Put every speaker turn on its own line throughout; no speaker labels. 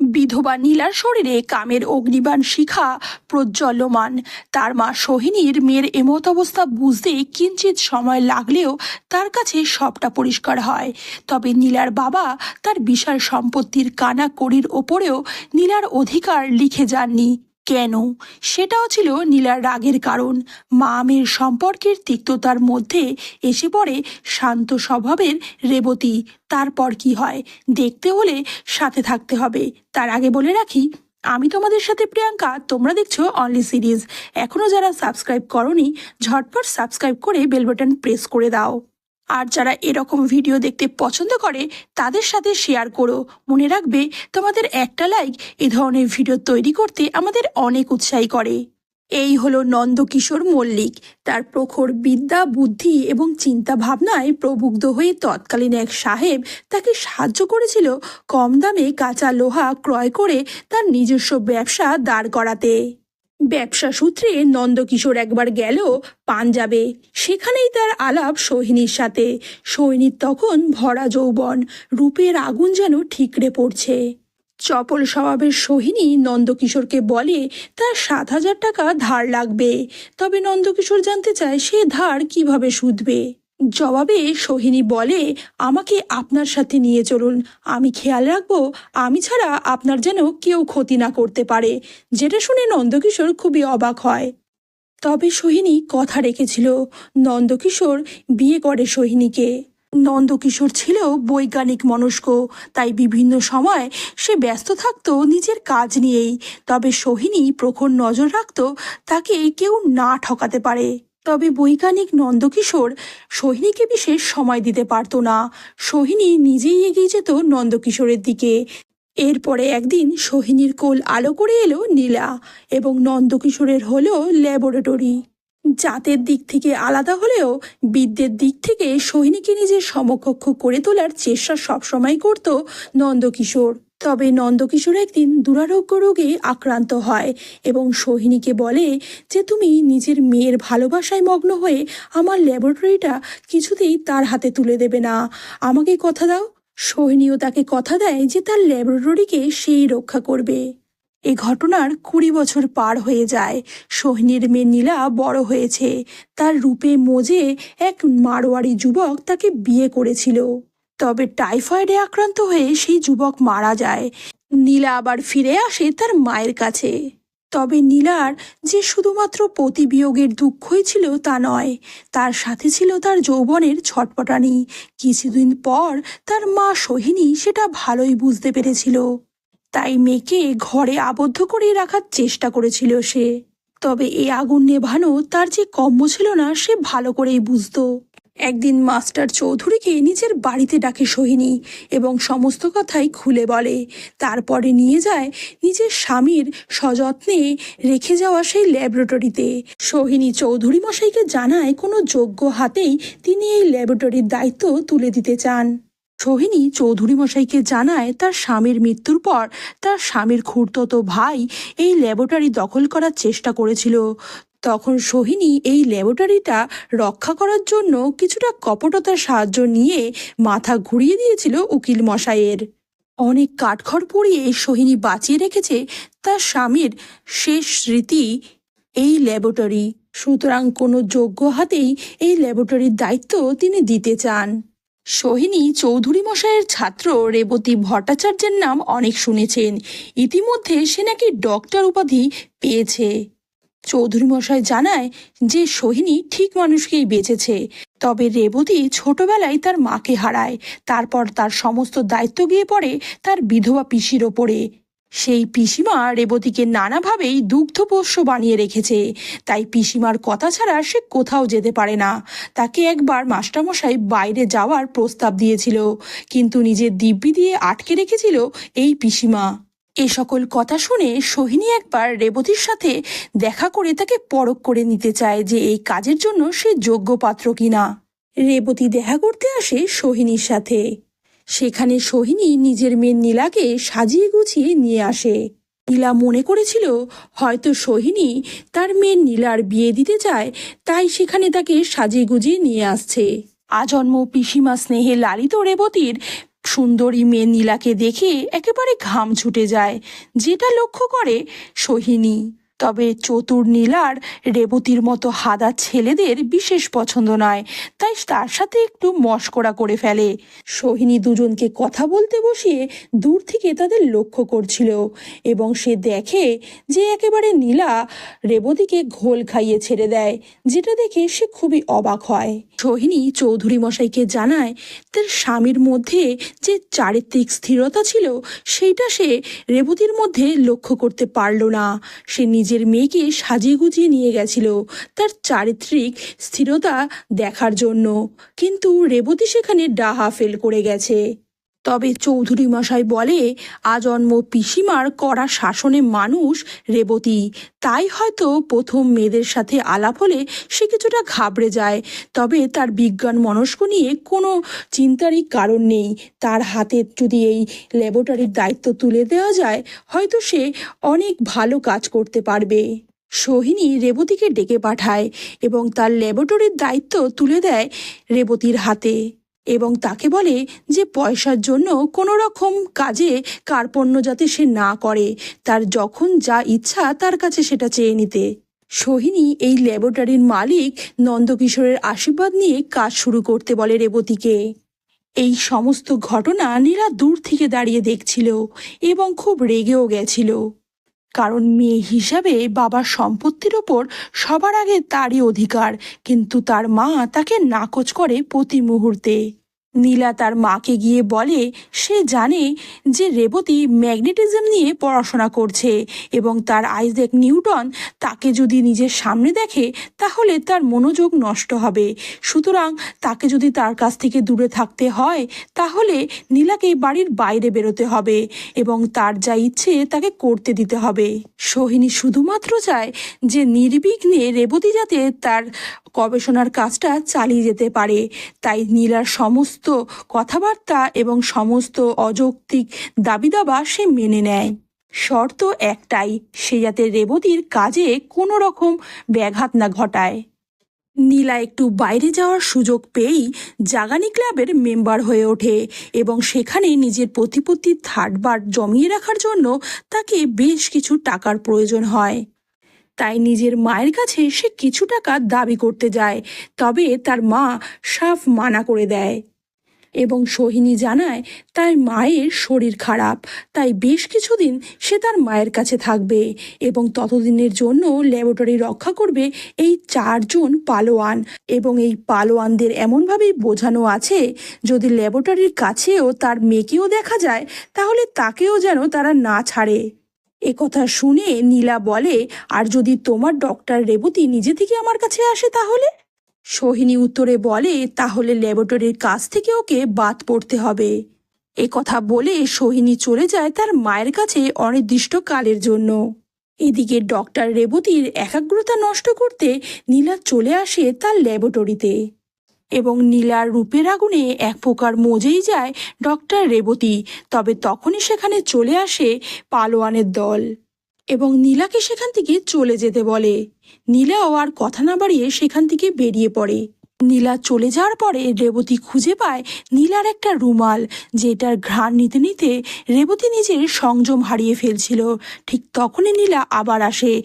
বিধবা নীলার শরীরে কামের অগ্নিবাণ শিখা প্রজ্বলমান। তার মা সোহিনীর মেয়ের এমত অবস্থা বুঝতে কিঞ্চিত সময় লাগলেও তার কাছে সবটা পরিষ্কার হয়। তবে নীলার বাবা তার বিশাল সম্পত্তির কানা কড়ির ওপরেও নীলার অধিকার লিখে যাননি। কেন? সেটাও ছিল নীলার রাগের কারণ। মা মেয়ের সম্পর্কের তিক্ততার মধ্যে এসে পড়ে শান্ত স্বভাবের রেবতী। তারপর কি হয়? দেখতে হলে সাথে থাকতে হবে। তার আগে বলে রাখি, আমি তোমাদের সাথে প্রিয়াঙ্কা, তোমরা দেখছ অনলি সিরিজ এখনও যারা সাবস্ক্রাইব করনি, ঝটপট সাবস্ক্রাইব করে বেল বাটন প্রেস করে দাও। আর যারা এরকম ভিডিও দেখতে পছন্দ করে, তাদের সাথে শেয়ার করো। মনে রাখবে, তোমাদের একটা লাইক এ ধরনের ভিডিও তৈরি করতে আমাদের অনেক উৎসাহী করে। এই হলো নন্দকিশোর মল্লিক। তার প্রখর বিদ্যা, বুদ্ধি এবং চিন্তা ভাবনায় প্রবুগ্ধ হয়ে তৎকালীন এক সাহেব তাকে সাহায্য করেছিল কম দামে কাঁচা লোহা ক্রয় করে তার নিজস্ব ব্যবসা দাঁড় করাতে। ব্যবসা সূত্রে নন্দকিশোর একবার গেল পাঞ্জাবে। সেখানেই তার আলাপ সোহিনীর সাথে। সোহিনীর তখন ভরা যৌবন, রূপের আগুন যেন ঠিকরে পড়ছে। চপল স্বভাবের সোহিনী নন্দকিশোরকে বলে, তার সাত হাজার টাকা ধার লাগবে। তবে নন্দকিশোর জানতে চায় সে ধার কীভাবে শুধবে? জবাবে সোহিনী বলে, আমাকে আপনার সাথে নিয়ে চলুন। আমি খেয়াল রাখব, আমি ছাড়া আপনার যেন কেউ ক্ষতি না করতে পারে। যেটা শুনে নন্দকিশোর খুবই অবাক হয়। তবে সোহিনী কথা রেখেছিল, নন্দকিশোর বিয়ে করে সোহিনীকে। নন্দকিশোর ছিল বৈজ্ঞানিক মনস্ক, তাই বিভিন্ন সময় সে ব্যস্ত থাকত নিজের কাজ নিয়েই। তবে সোহিনী প্রখর নজর রাখত, তাকে কেউ না ঠকাতে পারে। তবে বৈজ্ঞানিক নন্দকিশোর সোহিনীকে বিশেষ সময় দিতে পারত না। সোহিনী নিজেই এগিয়ে যেত নন্দকিশোরের দিকে। এরপরে একদিন সোহিনীর কোল আলো করে এলো নীলা এবং নন্দকিশোরের হলো ল্যাবরেটরি। জাতের দিক থেকে আলাদা হলেও বিদ্যের দিক থেকে সোহিনীকে নিজের সমকক্ষ করে তোলার চেষ্টা সবসময় করত নন্দকিশোর। তবে নন্দকিশোর একদিন দুরারোগ্য রোগে আক্রান্ত হয় এবং সোহিনীকে বলে যে, তুমি নিজের মেয়ের ভালোবাসায় মগ্ন হয়ে আমার ল্যাবরেটরিটা কিছুতেই তার হাতে তুলে দেবে না। আমাকে কথা দাও। সোহিনীও তাকে কথা দেয় যে, তার ল্যাবরেটরিকে সেই রক্ষা করবে। এ ঘটনার কুড়ি বছর পার হয়ে যায়। সোহিনীর মেয়ে নীলা বড় হয়েছে। তার রূপে মোজে এক মারোয়ারি যুবক তাকে বিয়ে করেছিল। তবে টাইফয়েডে আক্রান্ত হয়ে সেই যুবক মারা যায়। নীলা আবার ফিরে আসে তার মায়ের কাছে। তবে নীলার যে শুধুমাত্র পতিবিয়োগের দুঃখই ছিল তা নয়, তার সাথে ছিল তার যৌবনের ছটপটানি। কিছুদিন পর তার মা সোহিনী সেটা ভালোই বুঝতে পেরেছিল। তাই মেয়েকে ঘরে আবদ্ধ করে রাখার চেষ্টা করেছিল সে। তবে এ আগুন নেভানো তার যে কম্য ছিল না, সে ভালো করেই বুঝতো। একদিন মাস্টার চৌধুরীকে নিজের বাড়িতে ডাকে সোহিনী এবং সমস্ত কথাই খুলে বলে। তারপরে নিয়ে যায় নিজের স্বামীর সযত্নে রেখে যাওয়া সেই ল্যাবরেটরিতে। সোহিনী চৌধুরী মশাইকে জানায় কোনো যোগ্য হাতেই তিনি এই ল্যাবরেটরির দায়িত্ব তুলে দিতে চান। সোহিনী চৌধুরী মশাইকে জানায় তার স্বামীর মৃত্যুর পর তার স্বামীর খুড়তো ভাই এই ল্যাবরেটরি দখল করার চেষ্টা করেছিল। তখন সোহিনী এই ল্যাবরেটরিটা রক্ষা করার জন্য কিছুটা কপটতার সাহায্য নিয়ে মাথা ঘুরিয়ে দিয়েছিল উকিল মশাইয়ের। অনেক কাঠখড় পুড়িয়ে সোহিনী বাঁচিয়ে রেখেছে তার স্বামীর শেষ স্মৃতি এই ল্যাবরেটরি। সুতরাং কোনো যোগ্য হাতেই এই ল্যাবরেটরির দায়িত্ব তিনি দিতে চান। সোহিনী চৌধুরী মশাইয়ের ছাত্র রেবতী ভট্টাচার্যের নাম অনেক শুনেছেন। ইতিমধ্যে সে নাকি ডক্টর উপাধি পেয়েছে। চৌধুরী মশাই জানায় যে সোহিনী ঠিক মানুষকেই বেঁচেছে। তবে রেবতী ছোটবেলায় তার মাকে হারায়। তারপর তার সমস্ত দায়িত্ব গিয়ে পড়ে তার বিধবা পিসির ওপরে। সেই পিসিমা রেবতীকে নানাভাবেই দুগ্ধপোষ্য বানিয়ে রেখেছে। তাই পিসিমার কথা ছাড়া সে কোথাও যেতে পারে না। তাকে একবার মাস্টারমশাই বাইরে যাওয়ার প্রস্তাব দিয়েছিল। কিন্তু নিজের দিব্যি দিয়ে আটকে রেখেছিল এই পিসিমা। এ সকল কথা শুনে সোহিনী একবার রেবতীর সাথে দেখা করে তাকে পরখ করে নিতে চায় যে এই কাজের জন্য সে যোগ্য পাত্র কিনা। রেবতী দেখা করতে আসে সোহিনীর সাথে। সেখানে সোহিনী নিজের মেয়ে নীলাকে সাজিয়ে গুছিয়ে নিয়ে আসে। নীলা মনে করেছিল হয়তো সোহিনী তার মেয়ে নীলার বিয়ে দিতে চায়, তাই সেখানে তাকে সাজিয়ে গুজিয়ে নিয়ে আসছে। আজন্ম পিসিমা স্নেহে লালিত রেবতীর সুন্দরী মেয়ে নীলাকে দেখে একেবারে ঘাম ছুটে যায় যেটা লক্ষ্য করে সোহিনী। তবে চতুর নীলার রেবতীর মতো হাদা ছেলেদের বিশেষ পছন্দ নয়, তাই তার সাথে একটু মস্করা করে ফেলে। সোহিনী দুজনকে কথা বলতে বসিয়ে দূর থেকে তাদের লক্ষ্য করছিল এবং সে দেখে যে একেবারে নীলা রেবতীকে ঘোল খাইয়ে ছেড়ে দেয়, যেটা দেখে সে খুবই অবাক হয়। সোহিনী চৌধুরী মশাইকে জানায়, তার স্বামীর মধ্যে যে চারিত্রিক স্থিরতা ছিল, সেইটা সে রেবতীর মধ্যে লক্ষ্য করতে পারল না। সে নিজের মেয়েকে সাজিয়ে গুজিয়ে নিয়ে গেছিল তার চারিত্রিক স্থিরতা দেখার জন্য। কিন্তু রেবতী সেখানে ডাহা ফেল করে গেছে। তবে চৌধুরী মশাই বলে আজন্ম পিসিমার কড়া শাসনে মানুষ রেবতী। তাই হয়তো প্রথম মেয়েদের সাথে আলাপ হলে সে কিছুটা ঘাবড়ে যায়। তবে তার বিজ্ঞান মনস্ক নিয়ে কোনো চিন্তারই কারণ নেই। তার হাতে যদি এই ল্যাবরেটরির দায়িত্ব তুলে দেওয়া যায়, হয়তো সে অনেক ভালো কাজ করতে পারবে। সোহিনী রেবতীকে ডেকে পাঠায় এবং তার ল্যাবরেটরির দায়িত্ব তুলে দেয় রেবতীর হাতে। এবং তাকে বলে যে পয়সার জন্য কোনো রকম কাজে কার্পণ্য যাতে সে না করে, তার যখন যা ইচ্ছা তার কাছে সেটা চেয়ে নিতে। সোহিনী এই ল্যাবরেটরির মালিক নন্দকিশোরের আশীর্বাদ নিয়ে কাজ শুরু করতে বলে রেবতীকে। এই সমস্ত ঘটনা নীরা দূর থেকে দাঁড়িয়ে দেখছিল এবং খুব রেগেও গেছিল। কারণ মেয়ে হিসাবে বাবার সম্পত্তির ওপর সবার আগে তারই অধিকার, কিন্তু তার মা তাকে নাকচ করে প্রতি মুহূর্তে। নীলা তার মাকে গিয়ে বলে, সে জানে যে রেবতী ম্যাগনেটিজম নিয়ে পড়াশোনা করছে এবং তার আইজেক নিউটন তাকে যদি নিজের সামনে দেখে, তাহলে তার মনোযোগ নষ্ট হবে। সুতরাং তাকে যদি তার কাছ থেকে দূরে থাকতে হয়, তাহলে নীলাকে বাড়ির বাইরে বেরোতে হবে এবং তার যা ইচ্ছে তাকে করতে দিতে হবে। সোহিনী শুধুমাত্র চায় যে নির্বিঘ্নে রেবতী যাতে তার গবেষণার কাজটা চালিয়ে যেতে পারে। তাই নীলার সমস্ত কথাবার্তা এবং সমস্ত অযৌক্তিক দাবি দাবা সে মেনে নেয়। শর্ত একটাই, সে যাতে রেবতীর কাজে কোনো রকম ব্যাঘাত না ঘটায়। নীলা একটু বাইরে যাওয়ার সুযোগ পেয়েই জাগানি ক্লাবের মেম্বার হয়ে ওঠে এবং সেখানে নিজের প্রতিপত্তির থার্ডবার জমিয়ে রাখার জন্য তাকে বেশ কিছু টাকার প্রয়োজন হয়। তাই নিজের মায়ের কাছে সে কিছু টাকা দাবি করতে যায়, তবে তার মা সাফ মানা করে দেয়। এবং সোহিনী জানায়, তার মায়ের শরীর খারাপ, তাই বেশ কিছুদিন সে তার মায়ের কাছে থাকবে এবং ততদিনের জন্য ল্যাবরেটরি রক্ষা করবে এই চারজন পালোয়ান। এবং এই পালোয়ানদের এমনভাবেই বোঝানো আছে, যদি ল্যাবরেটরির কাছেও তার মেয়েকেও দেখা যায়, তাহলে তাকেও যেন তারা না ছাড়ে। একথা শুনে নীলা বলে, আর যদি তোমার ডক্টর রেবতী নিজে থেকে আমার কাছে আসে তাহলে? সোহিনী উত্তরে বলে, তাহলে ল্যাবরেটরির কাছ থেকে ওকে বাদ পড়তে হবে। এ কথা বলে সোহিনী চলে যায় তার মায়ের কাছে অনির্দিষ্ট কালের জন্য। এদিকে ডক্টর রেবতীর একাগ্রতা নষ্ট করতে নীলা চলে আসে তার ল্যাবরেটরিতে এবং নীলার রূপের আগুনে এক প্রকার মজেই যায় ডক্টর রেবতী, তবে তখনই সেখানে চলে আসে পালোয়ানের দল এবং নীলাকে সেখান থেকে চলে যেতে বলে। নীলাও আর কথা না বাড়িয়ে সেখান থেকে বেরিয়ে পড়ে। নীলা চলে যাওয়ার পরে রেবতী খুঁজে পায় নীলার একটা রুমাল, যেটার ঘ্রাণ নিতে নিতে রেবতী নিজের সংযম হারিয়ে ফেলছিল। ঠিক তখনই নীলা আবার আসে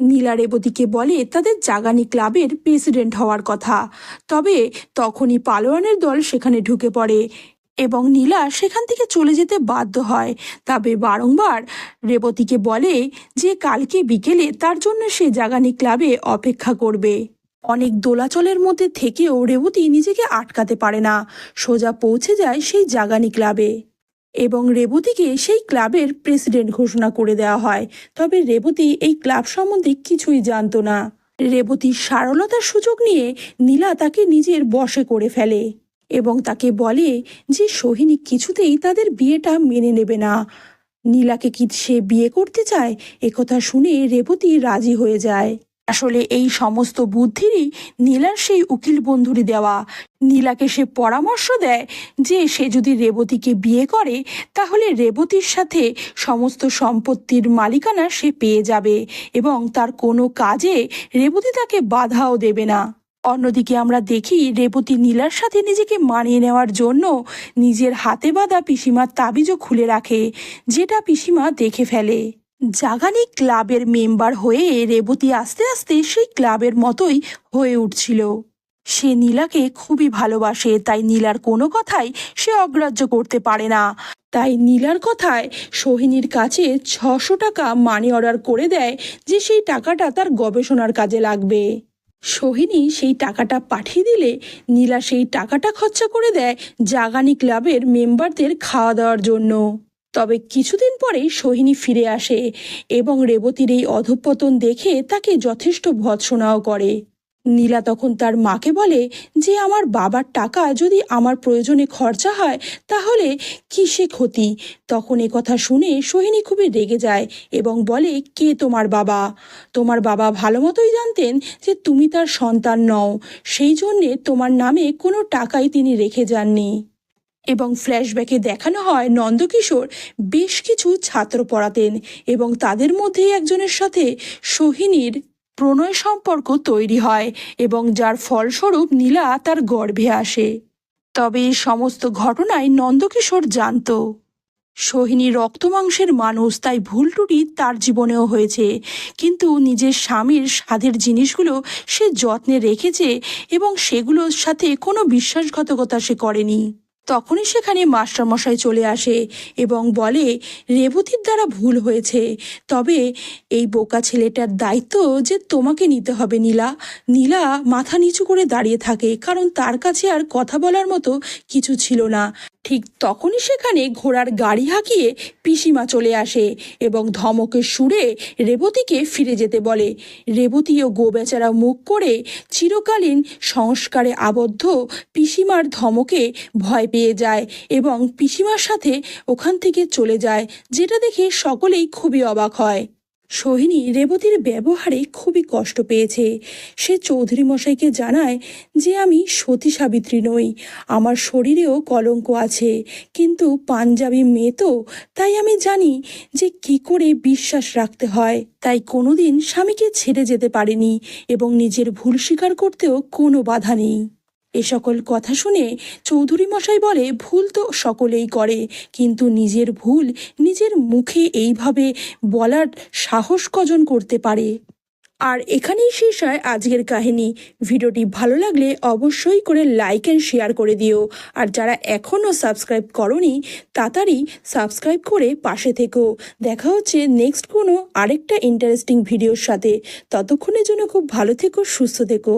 নীলা রেবতীকে বলে, তাদের জাগানি ক্লাবের প্রেসিডেন্ট হওয়ার কথা। তবে তখনই পালোয়ানের দল সেখানে ঢুকে পড়ে এবং নীলা সেখান থেকে চলে যেতে বাধ্য হয়। তবে বারংবার রেবতীকে বলে যে, কালকে বিকেলে তার জন্য সে জাগানি ক্লাবে অপেক্ষা করবে। অনেক দোলাচলের মধ্যে থেকেও রেবতী নিজেকে আটকাতে পারে না। সোজা পৌঁছে যায় সেই জাগানি ক্লাবে। এবং রেবতীকে সেই ক্লাবের প্রেসিডেন্ট ঘোষণা করে দেওয়া হয়। তবে রেবতী এই ক্লাব সম্বন্ধে কিছুই জানত না। রেবতীর সারলতার সুযোগ নিয়ে নীলা তাকে নিজের বশে করে ফেলে এবং তাকে বলে যে সোহিনী কিছুতেই তাদের বিয়েটা মেনে নেবে না। নীলাকে কি সে বিয়ে করতে চায় একথা শুনে রেবতী রাজি হয়ে যায়। আসলে এই সমস্ত বুদ্ধিরই নীলার সেই উকিল বন্ধুরি দেওয়া। নীলাকে সে পরামর্শ দেয় যে সে যদি রেবতীকে বিয়ে করে, তাহলে রেবতীর সাথে সমস্ত সম্পত্তির মালিকানা সে পেয়ে যাবে এবং তার কোনো কাজে রেবতী তাকে বাধাও দেবে না। অন্যদিকে আমরা দেখি রেবতী নীলার সাথে নিজেকে মানিয়ে নেওয়ার জন্য নিজের হাতে বাঁধা পিসিমার তাবিজও খুলে রাখে, যেটা পিসিমা দেখে ফেলে। জাগানি ক্লাবের মেম্বার হয়ে রেবতী আস্তে আস্তে সেই ক্লাবের মতোই হয়ে উঠছিল। সে নীলাকে খুবই ভালোবাসে, তাই নীলার কোনো কথাই সে অগ্রাহ্য করতে পারে না। তাই নীলার কথায় সোহিনীর কাছে ছশো টাকা মানি অর্ডার করে দেয় যে সেই টাকাটা তার গবেষণার কাজে লাগবে। সোহিনী সেই টাকাটা পাঠিয়ে দিলে নীলা সেই টাকাটা খরচা করে দেয় জাগানি ক্লাবের মেম্বারদের খাওয়া দাওয়ার জন্য। তবে কিছুদিন পরেই সোহিনী ফিরে আসে এবং রেবতীর এই অধঃপতন দেখে তাকে যথেষ্ট ভৎসনাও করে। নীলা তখন তার মাকে বলে যে, আমার বাবার টাকা যদি আমার প্রয়োজনে খরচা হয়, তাহলে কিসে ক্ষতি? তখন এ কথা শুনে সোহিনী খুবই রেগে যায় এবং বলে, কে তোমার বাবা? তোমার বাবা ভালো মতোই জানতেন যে তুমি তার সন্তান নও। সেই জন্যে তোমার নামে কোনো টাকাই তিনি রেখে যাননি। এবং ফ্ল্যাশব্যাকে দেখানো হয় নন্দকিশোর বেশ কিছু ছাত্র পড়াতেন এবং তাদের মধ্যে একজনের সাথে সোহিনীর প্রণয় সম্পর্ক তৈরি হয় এবং যার ফলস্বরূপ নীলা তার গর্ভে আসে। তবে এই সমস্ত ঘটনায় নন্দকিশোর জানত। সোহিনী রক্তমাংসের মানুষ, তাই ভুল ত্রুটি তার জীবনেও হয়েছে। কিন্তু নিজের স্বামীর স্বাদের জিনিসগুলো সে যত্নে রেখেছে এবং সেগুলোর সাথে কোনো বিশ্বাসঘাতকতা সে করেনি। তখনই সেখানে মাস্টারমশাই চলে আসে এবং বলে, রেবতীর দ্বারা ভুল হয়েছে। তবে এই বোকা ছেলেটার দায়িত্ব যে তোমাকে নিতে হবে, নীলা। নীলা মাথা নিচু করে দাঁড়িয়ে থাকে, কারণ তার কাছে আর কথা বলার মতো কিছু ছিল না। ঠিক তখনই সেখানে ঘোড়ার গাড়ি হাঁকিয়ে পিসিমা চলে আসে এবং ধমকের সুরে রেবতীকে ফিরে যেতে বলে। রেবতীও গো বেচারা মুখ করে চিরকালীন সংস্কারে আবদ্ধ পিসিমার ধমকে ভয় পেয়ে যায় এবং পিসিমার সাথে ওখান থেকে চলে যায়, যেটা দেখে সকলেই খুবই অবাক হয়। সোহিনী রেবতীর ব্যবহারে খুবই কষ্ট পেয়েছে। সে চৌধুরী মশাইকে জানায় যে আমি সতী সাবিত্রী নই, আমার শরীরেও কলঙ্ক আছে, কিন্তু পাঞ্জাবি মেয়ে তো, তাই আমি জানি যে কি করে বিশ্বাস রাখতে হয়। তাই কোনোদিন স্বামীকে ছেড়ে যেতে পারেনি এবং নিজের ভুল স্বীকার করতেও কোনো বাধা নেই। এ সকল কথা শুনে চৌধুরী মশাই বলে, ভুল তো সকলেই করে, কিন্তু নিজের ভুল নিজের মুখে এইভাবে বলার সাহস কজন করতে পারে? আর এখানেই শেষ হয় আজকের কাহিনী। ভিডিওটি ভালো লাগলে অবশ্যই করে লাইক অ্যান্ড শেয়ার করে দিও। আর যারা এখনও সাবস্ক্রাইব করনি, তাড়াতাড়ি সাবস্ক্রাইব করে পাশে থেকো। দেখা হচ্ছে নেক্সট কোনো আরেকটা ইন্টারেস্টিং ভিডিওর সাথে। ততক্ষণের জন্য খুব ভালো থেকো, সুস্থ থেকো।